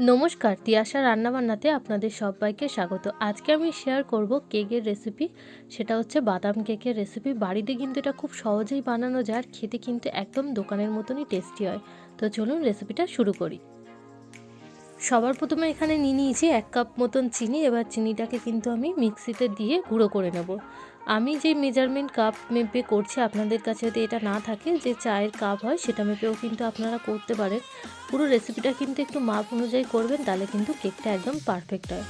নমস্কার, তিয়াশা রান্নাবান্নাতে আপনাদের সবাইকে স্বাগত। আজকে আমি শেয়ার করব কেকের রেসিপি সেটা হচ্ছে বাদাম কেকের রেসিপি বাড়িতে কিন্তু এটা খুব সহজেই বানানো যায় আর খেতে কিন্তু একদম দোকানের মতনই টেস্টি হয়। তো চলুন রেসিপিটা শুরু করি। সবার প্রথমে এখানে নিয়ে নিয়েছি এক কাপ মতন চিনি, এবার চিনিটাকে কিন্তু আমি মিক্সিতে দিয়ে গুঁড়ো করে নেব। আমি যে মেজারমেন্ট কাপ মেপে করছি, আপনাদের কাছে যদি এটা না থাকে, যে চায়ের কাপ হয়, সেটা মেপেও কিন্তু আপনারা করতে পারেন। পুরো রেসিপিটা কিন্তু একটু মাপ অনুযায়ী করবেন, তাহলে কিন্তু কেকটা একদম পারফেক্ট হয়।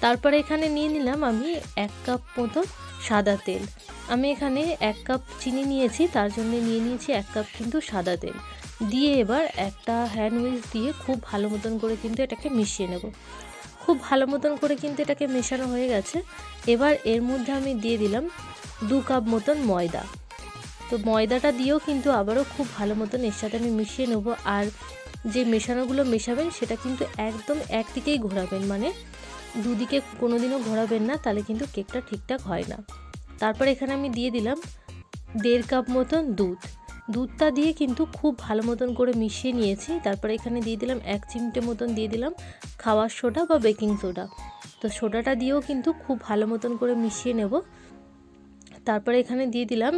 তারপরে এখানে নিয়ে নিলাম আমি এক কাপ মতো সাদা তেল। আমি এখানে এক কাপ চিনি নিয়েছি, তার জন্য নিয়ে নিয়েছি এক কাপ কিন্তু সাদা তেল। দিয়ে এবার একটা হ্যান্ড দিয়ে খুব ভালো মতন করে কিন্তু এটাকে মিশিয়ে নেব। খুব ভালো মতন করে কিন্তু এটাকে মেশানো হয়ে গেছে। এবার এর মধ্যে আমি দিয়ে দিলাম দু কাপ মতন ময়দা। তো ময়দাটা দিয়েও কিন্তু আবারও খুব ভালো মতন এর সাথে আমি মিশিয়ে নেব। আর যে মেশানোগুলো মেশাবেন, সেটা কিন্তু একদম একদিকেই ঘোরাবেন। মানে দুদিকে কোনো দিনও ঘোরাবেন না, তাহলে কিন্তু কেকটা ঠিকঠাক হয় না। তারপর এখানে আমি দিয়ে দিলাম দেড় কাপ মতন দুধ। দুধটা দিয়ে কিন্তু খুব ভালো মতন করে মিশিয়ে নিয়েছি। তারপরে এখানে দিয়ে দিলাম এক চিমটে মতন দিয়ে দিলাম খাওয়ার সোডা বা বেকিং সোডা। তো সোডাটা দিয়েও কিন্তু খুব ভালো মতন করে মিশিয়ে নেব। তারপরে এখানে দিয়ে দিলাম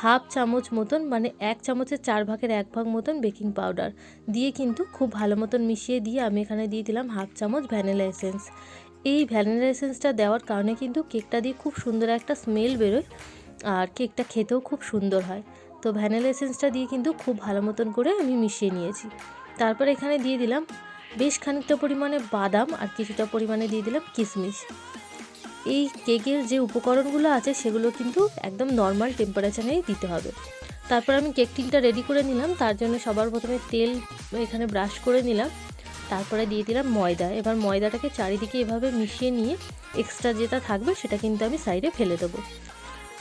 হাফ চামচ মতন মানে এক চামচের চার ভাগের এক ভাগ মতন বেকিং পাউডার। দিয়ে কিন্তু খুব ভালো মতন মিশিয়ে দিয়ে আমি এখানে দিয়ে দিলাম হাফ চামচ ভ্যানিলা এসেন্স। এই ভ্যানিলা এসেন্সটা দেওয়ার কারণে কিন্তু কেকটা দিয়ে খুব সুন্দর একটা স্মেল বেরোয় আর কেকটা খেতেও খুব সুন্দর হয়। তো ভ্যানিলা এসেন্সটা দিয়ে কিন্তু খুব ভালো মতন করে আমি মিশিয়ে নিয়েছি। তারপর এখানে দিয়ে দিলাম বেশ খানিকটা পরিমাণে বাদাম আর কিছুটা পরিমাণে দিয়ে দিলাম কিশমিশ। এই কেকের যে উপকরণগুলো আছে সেগুলো কিন্তু একদম নর্মাল টেম্পারেচারেই দিতে হবে। তারপর আমি কেক টিনটা রেডি করে নিলাম, তার জন্য সবার প্রথমে তেল এখানে ব্রাশ করে নিলাম। তারপরে দিয়ে দিলাম ময়দা, এবার ময়দাটাকে চারিদিকে এভাবে মিশিয়ে নিয়ে এক্সট্রা যেটা থাকবে সেটা কিন্তু আমি সাইডে ফেলে দেবো।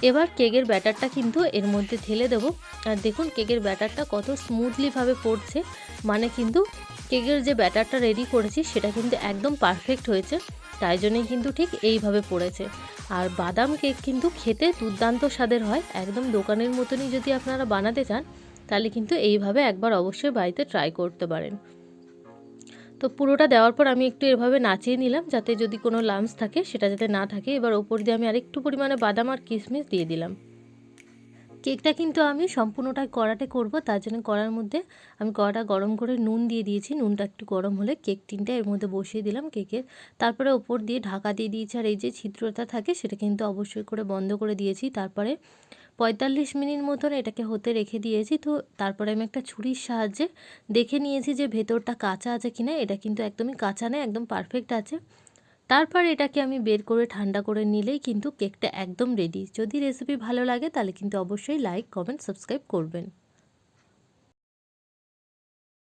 এবার কেকের ব্যাটারটা কিন্তু এর মধ্যে ঢেলে দেবো। আর দেখুন, কেকের ব্যাটারটা কত স্মুথলিভাবে পড়ছে। মানে কিন্তু কেকের যে ব্যাটারটা রেডি করেছি, সেটা কিন্তু একদম পারফেক্ট হয়েছে। তাই জন্যই কিন্তু ঠিক এইভাবে পড়েছে। আর বাদাম কেক কিন্তু খেতে দুর্দান্ত স্বাদের হয়। একদম দোকানের মতনই যদি আপনারা বানাতে চান, তাহলে কিন্তু এইভাবে একবার অবশ্যই বাড়িতে ট্রাই করতে পারেন। তো পুরোটা দেওয়ার পর আমি একটু এভাবে নাচিয়ে নিলাম যাতে যদি কোনো লামস থাকে সেটা যাতে না থাকে। এবার ওপর দিয়ে আমি আরেকটু পরিমাণে বাদাম আর কিশমিশ দিয়ে দিলাম। কেকটা কিন্তু আমি সম্পূর্ণটা কড়াতে করব, তার জন্য কড়ার মধ্যে আমি কড়াটা গরম করে নুন দিয়ে দিয়েছি। নুনটা একটু গরম হলে কেক টিনটা এর মধ্যে বসিয়ে দিলাম কেকের। তারপরে ওপর দিয়ে ঢাকা দিয়ে দিয়েছি, আর এই যে ছিদ্রটা থাকে সেটা কিন্তু অবশ্যই করে বন্ধ করে দিয়েছি। তারপরে পঁয়তাল্লিশ মিনিট মতন এটাকে হতে রেখে দিয়েছি। তো তারপরে আমি একটা ছুরির সাহায্যে দেখে নিয়েছি যে ভেতরটা কাঁচা আছে কিনা, এটা কিন্তু একদমই কাঁচা নেই একদম পারফেক্ট আছে। তারপর এটাকে আমি বের করে ঠান্ডা করে নিলেই কিন্তু কেকটা একদম রেডি যদি রেসিপি ভালো লাগে তাহলে কিন্তু অবশ্যই লাইক কমেন্ট সাবস্ক্রাইব করবেন।